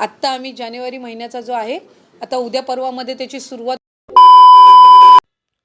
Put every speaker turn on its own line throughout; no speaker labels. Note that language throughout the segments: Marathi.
आत्ता आम्ही जानेवारी महिन्याचा जो आहे आता उद्या परवामध्ये त्याची सुरुवात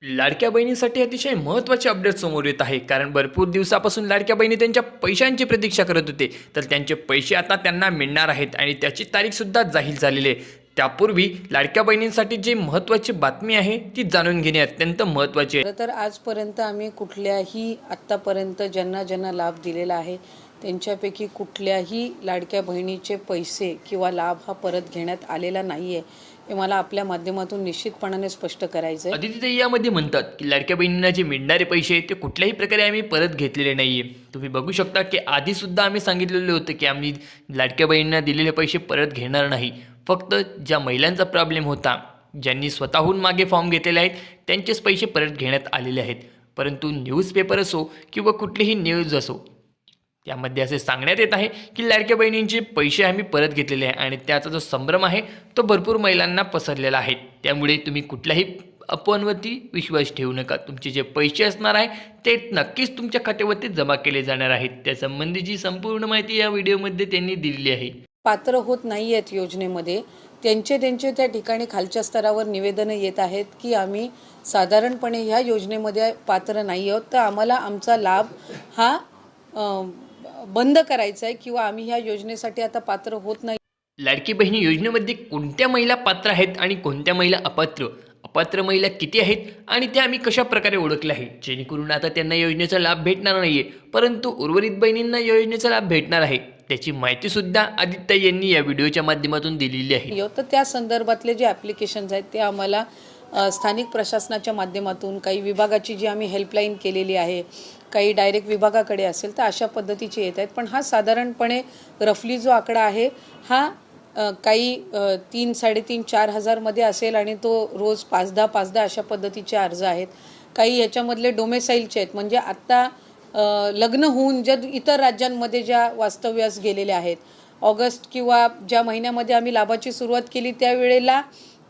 लाडक्या बहिणीसाठी अतिशय महत्त्वाचे अपडेट समोर येत आहे. कारण भरपूर दिवसापासून लाडक्या बहिणी त्यांच्या पैशांची प्रतीक्षा करत होते. तर त्यांचे पैसे आता त्यांना मिळणार आहेत आणि त्याची तारीखसुद्धा जाहीर झालेली आहे. त्यापूर्वी लाडक्या बहिणींसाठी जी महत्त्वाची बातमी आहे ती जाणून घेणे अत्यंत महत्त्वाचे आहे.
तर आजपर्यंत आम्ही कुठल्याही आत्तापर्यंत ज्यांना ज्यांना लाभ दिलेला आहे त्यांच्यापैकी कुठल्याही लाडक्या बहिणीचे पैसे किंवा लाभ हा परत घेण्यात आलेला नाही आहे हे मला आपल्या माध्यमातून निश्चितपणाने स्पष्ट करायचं आहे
अदिती यामध्ये म्हणतात की लाडक्या बहिणींना जे मिळणारे पैसे ते कुठल्याही प्रकारे आम्ही परत घेतलेले नाही आहे तुम्ही बघू शकता की आधीसुद्धा आम्ही सांगितलेले होते की आम्ही लाडक्या बहिणींना दिलेले पैसे परत घेणार नाही. फक्त ज्या महिलांचा प्रॉब्लेम होता ज्यांनी स्वतःहून मागे फॉर्म घेतलेले आहेत त्यांचेच पैसे परत घेण्यात आलेले आहेत. परंतु न्यूजपेपर असो किंवा कुठलीही न्यूज असो त्यामध्ये असे सांगण्यात येत आहे की लाडक्या बहिणींचे पैसे आम्ही परत घेतलेले आहे आणि त्याचा जो संभ्रम आहे तो भरपूर महिलांना पसरलेला आहे. त्यामुळे तुम्ही कुठल्याही अफवांवरती विश्वास ठेवू नका. तुमचे जे पैसे असणार आहे ते नक्कीच तुमच्या खात्यावरती जमा केले जाणार आहेत. त्यासंबंधीची संपूर्ण माहिती या व्हिडिओमध्ये त्यांनी दिलेली आहे.
पात्र होत नाही आहेत योजनेमध्ये. त्यांचे त्यांचे त्या ठिकाणी खालच्या स्तरावर निवेदनं येत आहेत की आम्ही साधारणपणे ह्या योजनेमध्ये पात्र नाही आहोत. तर आम्हाला आमचा लाभ हा बंद करायचा आहे किंवा आम्ही ह्या योजनेसाठी आता पात्र होत नाही?
लाडकी बहिणी योजनेमध्ये कोणत्या महिला पात्र आहेत आणि कोणत्या महिला अपात्र? अपात्र महिला किती आहेत आणि त्या आम्ही कशा प्रकारे ओळखल्या आहे जेणेकरून आता त्यांना योजनेचा लाभ भेटणार नाही आहे परंतु उर्वरित बहिणींना योजनेचा लाभ भेटणार आहे. त्याची माहितीसुद्धा आदित्य यांनी या व्हिडिओच्या माध्यमातून दिलेली आहे.
तर त्या संदर्भातले जे ॲप्लिकेशन्स आहेत ते आम्हाला स्थानिक प्रशासनाच्या माध्यमातून काही विभागाची जी आम्ही हेल्पलाईन केलेली आहे काही डायरेक्ट विभागाकडे असेल तर अशा पद्धतीचे येत आहेत. पण हा साधारणपणे रफली जो आकडा आहे हा काही तीन साडेतीन चार हजारमध्ये असेल आणि तो रोज पाच दहा पाच दहा अशा पद्धतीचे अर्ज आहेत. काही याच्यामधले डोमेसाईलचे आहेत. म्हणजे आत्ता लग्न होऊन ज्या इतर राज्यांमध्ये ज्या वास्तव्यास गेलेल्या आहेत ऑगस्ट किंवा ज्या महिन्यामध्ये आम्ही लाभाची सुरुवात केली त्यावेळेला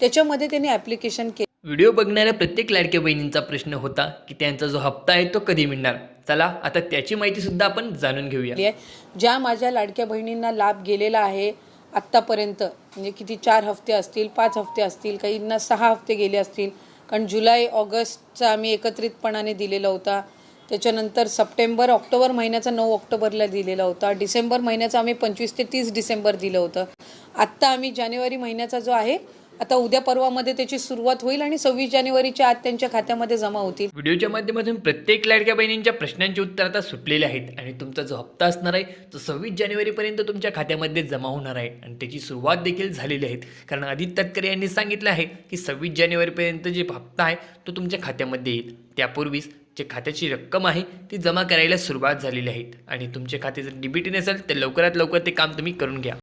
त्याच्यामध्ये त्यांनी ॲप्लिकेशन केले.
व्हिडिओ बघणाऱ्या प्रत्येक लाडक्या बहिणींचा प्रश्न होता की त्यांचा जो हप्ता आहे तो कधी मिळणार? चला आता त्याची माहिती सुद्धा आपण जाणून घेऊया.
आहे ज्या माझ्या लाडक्या बहिणींना लाभ गेलेला आहे आत्तापर्यंत म्हणजे किती चार हफ्ते असतील पाच हफ्ते असतील काहींना सहा हफ्ते गेले असतील कारण जुलै ऑगस्टचा आम्ही एकत्रितपणाने दिलेला होता. त्याच्यानंतर सप्टेंबर ऑक्टोबर महिन्याचा नऊ ऑक्टोबरला दिलेला होता. डिसेंबर महिन्याचा आम्ही पंचवीस ते तीस डिसेंबर दिलं होतं. आत्ता आम्ही जानेवारी महिन्याचा जो आहे आता उद्या परवामध्ये त्याची सुरुवात होईल आणि सव्वीस जानेवारीच्या आत त्यांच्या खात्यामध्ये जमा होतील.
व्हिडिओच्या माध्यमातून प्रत्येक लाडक्या बहिणींच्या प्रश्नांची उत्तर आता सुटलेले आहेत आणि तुमचा जो हप्ता असणार आहे तो सव्वीस जानेवारीपर्यंत तुमच्या खात्यामध्ये जमा होणार आहे आणि त्याची सुरुवात देखील झालेली आहे. कारण आदित्य तटकरे यांनी सांगितलं आहे की सव्वीस जानेवारीपर्यंत जे हप्ता आहे तो तुमच्या खात्यामध्ये येईल. त्यापूर्वीच जे खात्याची रक्कम आहे ती जमा करायला सुरुवात झालेली आहे. आणि तुमचे खाते जर डीबीटी नसेल तर लवकरात लवकर ते काम तुम्ही करून घ्या.